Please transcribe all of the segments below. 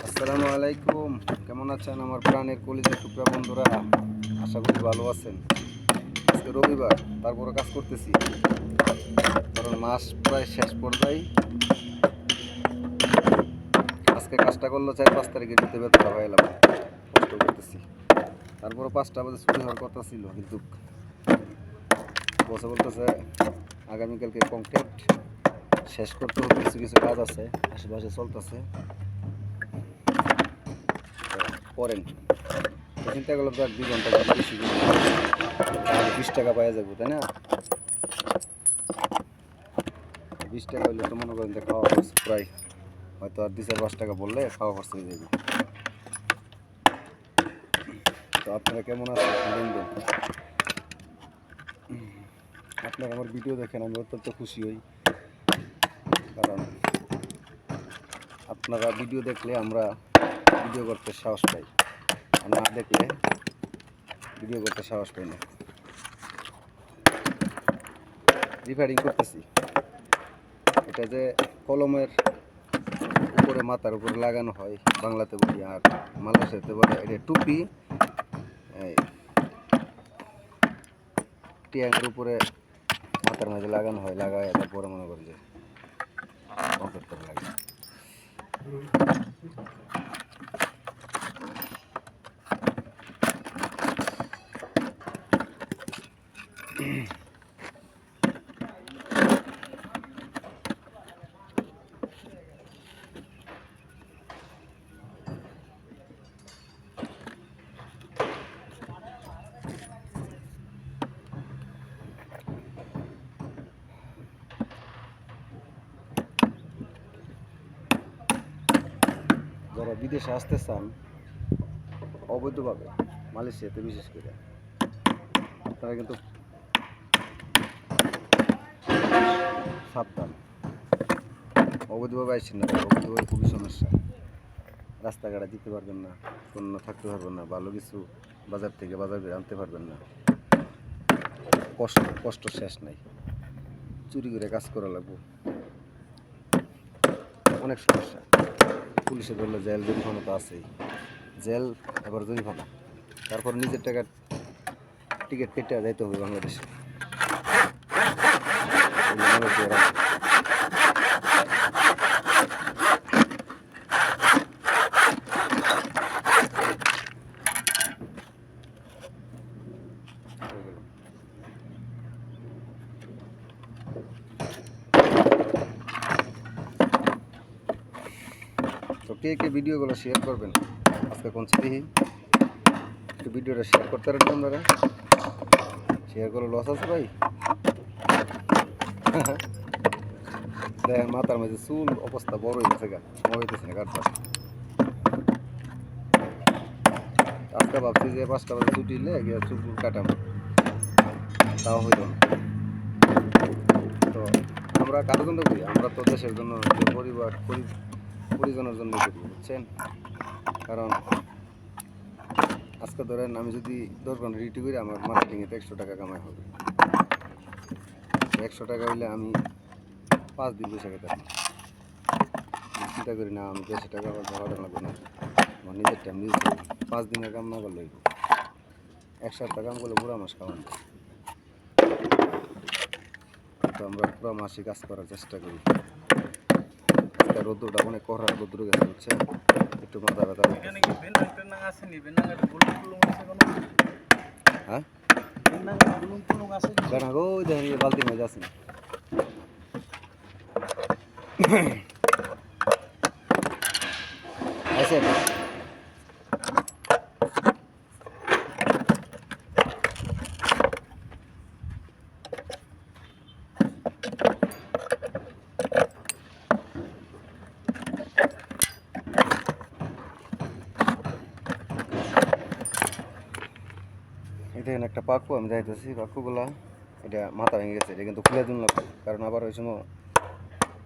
আসসালামু আলাইকুম। কেমন আছেন? আমার প্রাণের কলিজা টুকরা বন্ধুরা, আশা করি ভালো আছেন। আজকে রবিবার তারপরে কাজ করতেছি। কারণ মাস প্রায় শেষ পর্যায়ে। আজকে কাজটা করল চার পাঁচ তারিখে দিতে বেতন হয়ে এলাম কষ্ট করতেছি। তারপরে পাঁচটা বাজে ছুটি হওয়ার কথা ছিল, কিন্তু বসে বলতেছে, আগামীকালকে কংক্রিট শেষ করতে হবে, কিছু কিছু কাজ আছে, আশেপাশে চলতেছে। করেন চিন্তা করলাম তো আর দুই ঘণ্টা বেশি বিশ টাকা পাওয়া যাব, তাই না? বিশ টাকা হইলে তো মনে করেন যে খাওয়া খরচ প্রায় হয়তো আর দুই চার পাঁচ টাকা বললে খাওয়া খরচ হয়ে যাবে। তো আপনারা কেমন আছেন? আপনারা আমার ভিডিও দেখেন, আমি অত্যন্ত খুশি হই। কারণ আপনারা ভিডিও দেখলে আমরা ভিডিও করতে সাহস পাই। না দেখলে ভিডিও করতে সাহস পাই না। রিপেয়ারিং করতেছি। এটা যে কলমের উপরে, মাথার উপরে লাগানো হয়, বাংলাতে বলি, আর মালয়েশিয়াতে বলে এটা টুপি। টিয়াঙ্গের উপরে মাথার মাঝে লাগানো হয়, লাগায় তারপরে মনে করি যে যারা বিদেশে আসতে চান অবৈধভাবে মালয়েশিয়াতে বিশেষ করে তারা কিন্তু সাবধান। অবৈধভাবে আসছেন না অবৈধভাবে খুবই সমস্যা। রাস্তাঘাটে দিতে পারবেন না, পণ্য থাকতে পারবেন না, ভালো কিছু বাজার থেকে বাজার করে আনতে পারবেন না। কষ্ট কষ্ট শেষ নাই। চুরি করে কাজ করা লাগবো। অনেক সমস্যা। পুলিশে ধরলে জেল জরিমানা তো আছেই। জেল, এবার জরিমানা। তারপর নিজের টাকার টিকিট কেটে যাইতে হবে বাংলাদেশে। তো কে কে ভিডিওগুলো শেয়ার করবেন? আজকে কোন দেখি একটু ভিডিওটা শেয়ার করতে পারেন আপনারা? শেয়ার করে লস আছে ভাই? দেখেন, মাথার মাঝে চুল অবস্থা বড় হয়ে গেছে গা। সময় হইতেছে না কাটতে আজকে ভাবছি যে পাঁচটা বাজে ছুটি নিলে গিয়ে চুল টুল কাটাম। তাও হইল তো আমরা কারোর জন্য করি? আমরা তো দেশের জন্য পরিবার পরিজনের জন্য করি, বুঝছেন? কারণ আজকে ধরেন আমি যদি দশ ঘণ্টা ডিউটি করি, আমার মার্কেটিংয়ে একশো টাকা কামাই হবে। একশো টাকা হইলে আমি পাঁচ দিন বসে খেতে পারি। আমি চিন্তা করি না আমি দেড়শো টাকা বা ঝাড়া লাগবে না আমার নিজের টাইম নিজে। পাঁচ দিনের কাম না করলে হইব। এক সপ্তাহ কাম করলে পুরো মাস খাওয়ান। তো আমরা পুরো মাসই কাজ করার চেষ্টা করি রোদ্রটা অনেক কড়া রোদ্র গেছে বুঝছেন একটু মাথা ব্যথা হ্যাঁ বেন্নাঙের গুলুম আছে কি? কেন দেখেন এই বালতি মধ্যে আছে আছে এই দেখেন একটা পাকু আমি যাইতেছি পাকুগুলা এটা মাথা ভেঙে গেছে, এটা কিন্তু খুলে দিন লাগবে কারণ আবার ওই সময়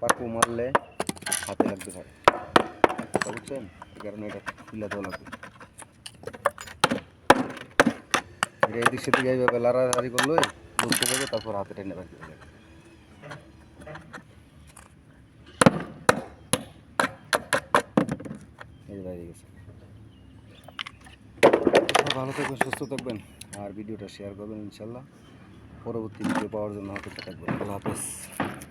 পাকু মারলে হাতে লাগতে পারে বুঝছেন? এই কারণে এটা খুলে দেওয়া লাগবে। এটা এদিক সেদিক এইভাবে লাড়াহাড়ি করলে বুঝতে পারবে তারপর হাতে টেনে বাকি হয়ে এই বাইরে গেছে। ভালো থাকবেন, সুস্থ থাকবেন। আর ভিডিওটা শেয়ার করবেন ইনশাল্লাহ। পরবর্তী ভিডিও পাওয়ার জন্য হাতে থাকবেন। আল্লাহ হাফেজ।